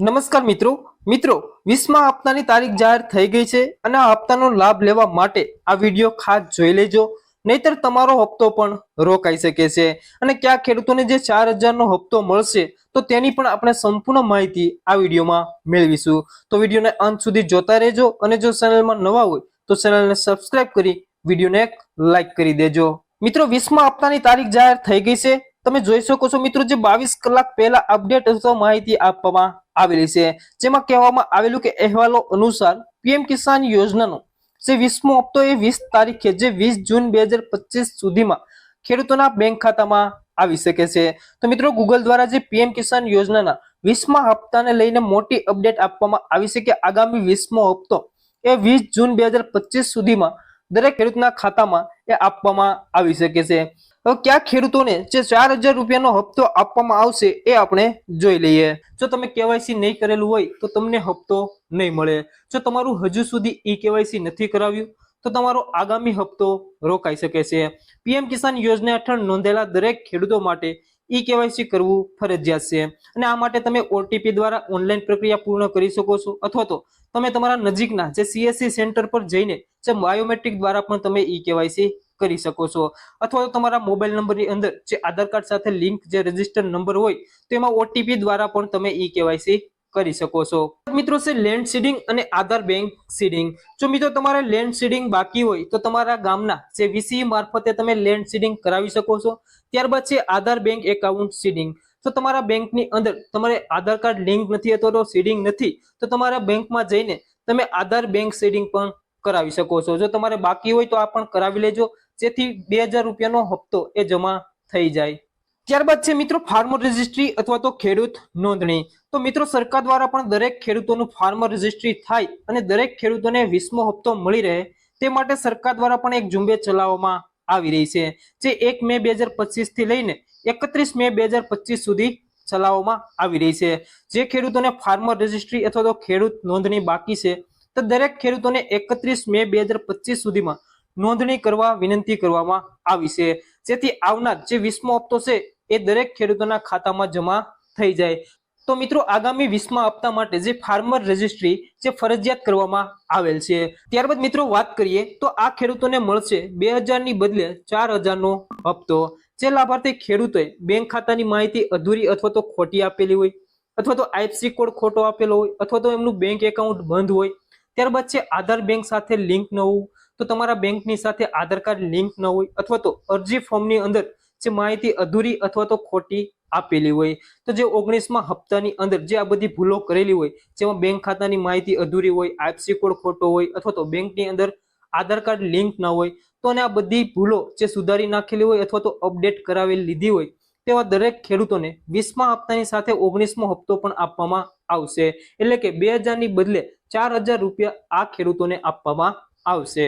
નમસ્કાર મિત્રો. મિત્રો, વીસમા હપ્તાની તારીખ જાહેર થઈ ગઈ છે અને આ હપ્તાનો લાભ લેવા માટે આ વીડિયો ખાસ જોઈ લેજો. નહીતર તમારો હપ્તો પણ રોકાઈ શકે છે અને કયા ખેડૂતોને જે ચાર હજારનો હપ્તો મળશે તો તેની પણ આપણે સંપૂર્ણ માહિતી આ વિડીયોમાં મેળવીશું. તો વિડીયોને અંત સુધી જોતા રહેજો અને જો ચેનલમાં નવા હોય તો ચેનલને સબસ્ક્રાઇબ કરી વિડીયોને એક લાઈક કરી દેજો. મિત્રો, વીસમા હપ્તાની તારીખ જાહેર થઈ ગઈ છે. તમે જોઈ શકો છો મિત્રો, જે બાવીસ કલાક પહેલા અપડેટ અથવા માહિતી આપવામાં આવેલી છે. જેમાં કહેવામાં આવેલું કે અહેવાલો અનુસાર પીએમ કિસાન યોજનાનો જે વીસમો હપ્તો એ વીસ તારીખે જે વીસ જૂન બે હજાર પચીસ સુધીમાં ખેડૂતોના બેંક ખાતામાં આવી શકે છે. તો મિત્રો ગૂગલ દ્વારા જે પીએમ કિસાન યોજનાના વીસમા હપ્તાને લઈને મોટી અપડેટ આપવામાં આવી છે કે આગામી વીસમો હપ્તો એ વીસ જૂન બે હજાર પચીસ સુધીમાં દરેક ખેડૂતના ખાતામાં એ આપવામાં આવી શકે છે. હવે કયા ખેડૂતોને જે ચાર હજાર રૂપિયાનો હપ્તો આપવામાં આવશે એ આપણે જોઈ લઈએ. જો તમે કેવાયસી નહીં કરેલું હોય, તો તમને હપ્તો નહીં મળે. જો તમારું હજુ સુધી ઈ કેવાયસી નથી કરાવ્યું, તો તમારો આગામી હપ્તો રોકાઈ શકે છે. પીએમ કિસાન યોજના હેઠળ નોંધેલા દરેક ખેડૂતો માટે ઈ કેવાયસી કરવું ફરજિયાત છે. અને આ માટે તમે ઓટીપી દ્વારા ઓનલાઈન પ્રક્રિયા પૂર્ણ કરી શકો છો, અથવા તો તમે તમારા નજીકના જે સીએસસી સેન્ટર પર જઈને જે બાયોમેટ્રિક દ્વારા પણ તમે ઈ કેવાયસી કરી શકો છો. અથવા તો તમારા મોબાઈલ નંબરની અંદર જે આધાર કાર્ડ સાથે લિંક જે રજિસ્ટર નંબર હોય, તો એમાં ઓટીપી દ્વારા પણ તમે ઈ કેવાયસી કરી શકો છો. મિત્રો, છે લેન્ડ સીડિંગ અને આધાર બેંક સીડિંગ જો મિત્રો તમારે લેન્ડ સીડિંગ બાકી હોય, તો તમારા ગામના જે વીસી મારફતે તમે લેન્ડ સીડિંગ કરાવી શકો છો. ત્યારબાદ છે આધાર બેંક એકાઉન્ટ સીડિંગ તો તમારા બેંકની અંદર તમારે આધાર કાર્ડ લિંક નથી અથવા તો સીડિંગ નથી, તો તમારા બેંકમાં જઈને તમે આધાર બેંક સીડિંગ પણ કરાવી શકો છો. જો તમારે બાકી હોય, તો આ પણ કરાવી લેજો. જેથી બે હજાર રૂપિયાનો હપ્તો એ જમા થઈ જાય. ત્યારબાદ છે મિત્રો ફાર્મર રજિસ્ટ્રી અથવા તો ખેડૂત નોંધણી. તો મિત્રો સરકાર દ્વારા પણ દરેક ખેડૂતોનું ફાર્મર રજિસ્ટ્રી થાય અને દરેક ખેડૂતોને વીસમો હપ્તો મળી રહે તે માટે સરકાર દ્વારા પણ એક ઝુંબેશ ચલાવવામાં આવી રહી છે, જે એક મે બે હજારથી લઈને એકત્રીસ મે બે હજાર પચીસ સુધી ચલાવવામાં આવી રહી છે. જે ખેડૂતોને ફાર્મર રજિસ્ટ્રી અથવા તો ખેડૂત નોંધણી બાકી છે, તો દરેક ખેડૂતોને એકત્રીસ મે બે હજાર પચીસ સુધીમાં નોંધણી કરવા, વિનંતી કરવામાં આવી છે. જેથી આવનાર જે વીસમો હપ્તો છે, એ દરેક ખેડૂતોના ખાતામાં જમા થઈ જાય. તો મિત્રો, આગામી વીસમા હપ્તા માટે જે ફાર્મર રજિસ્ટ્રી, જે ફરજિયાત કરવામાં આવેલ છે. ત્યારબાદ મિત્રો, વાત કરીએ તો આ ખેડૂતોને મળશે બે હજારની બદલે ચાર હજારનો હપ્તો. જે લાભાર્થી ખેડૂતોએ બેંક ખાતાની માહિતી અધૂરી અથવા તો ખોટી આપેલી હોય, અથવા તો આઈએફસી કોડ ખોટો આપેલો હોય, અથવા તો એમનું બેંક એકાઉન્ટ બંધ હોય ત્યારબાદ છે આધાર બેંક સાથે લિંક ન હોવું તો તમારા બેંકની સાથે આધાર કાર્ડ લિંક ન હોય અથવા તો અરજી ફોર્મની અંદર જે માહિતી અધૂરી અથવા તો ખોટી આપેલી હોય. તો જે ઓગણીસમાં હપ્તાની અંદર જે આ બધી ભૂલો કરેલી હોય, જેમાં બેંક ખાતાની માહિતી અધૂરી હોય, આઈએફસી કોડ ખોટો હોય અથવા તો બેંકની અંદર આધાર કાર્ડ લિંક ન હોય, તો અને આ બધી ભૂલો જે સુધારી નાખેલી હોય અથવા તો અપડેટ કરાવી લીધી હોય તેવા દરેક ખેડૂતોને વીસમા હપ્તાની સાથે ઓગણીસમો હપ્તો પણ આપવામાં આવશે. એટલે કે બે હજારની બદલે ચાર હજાર રૂપિયા આ ખેડૂતોને આપવામાં આવશે.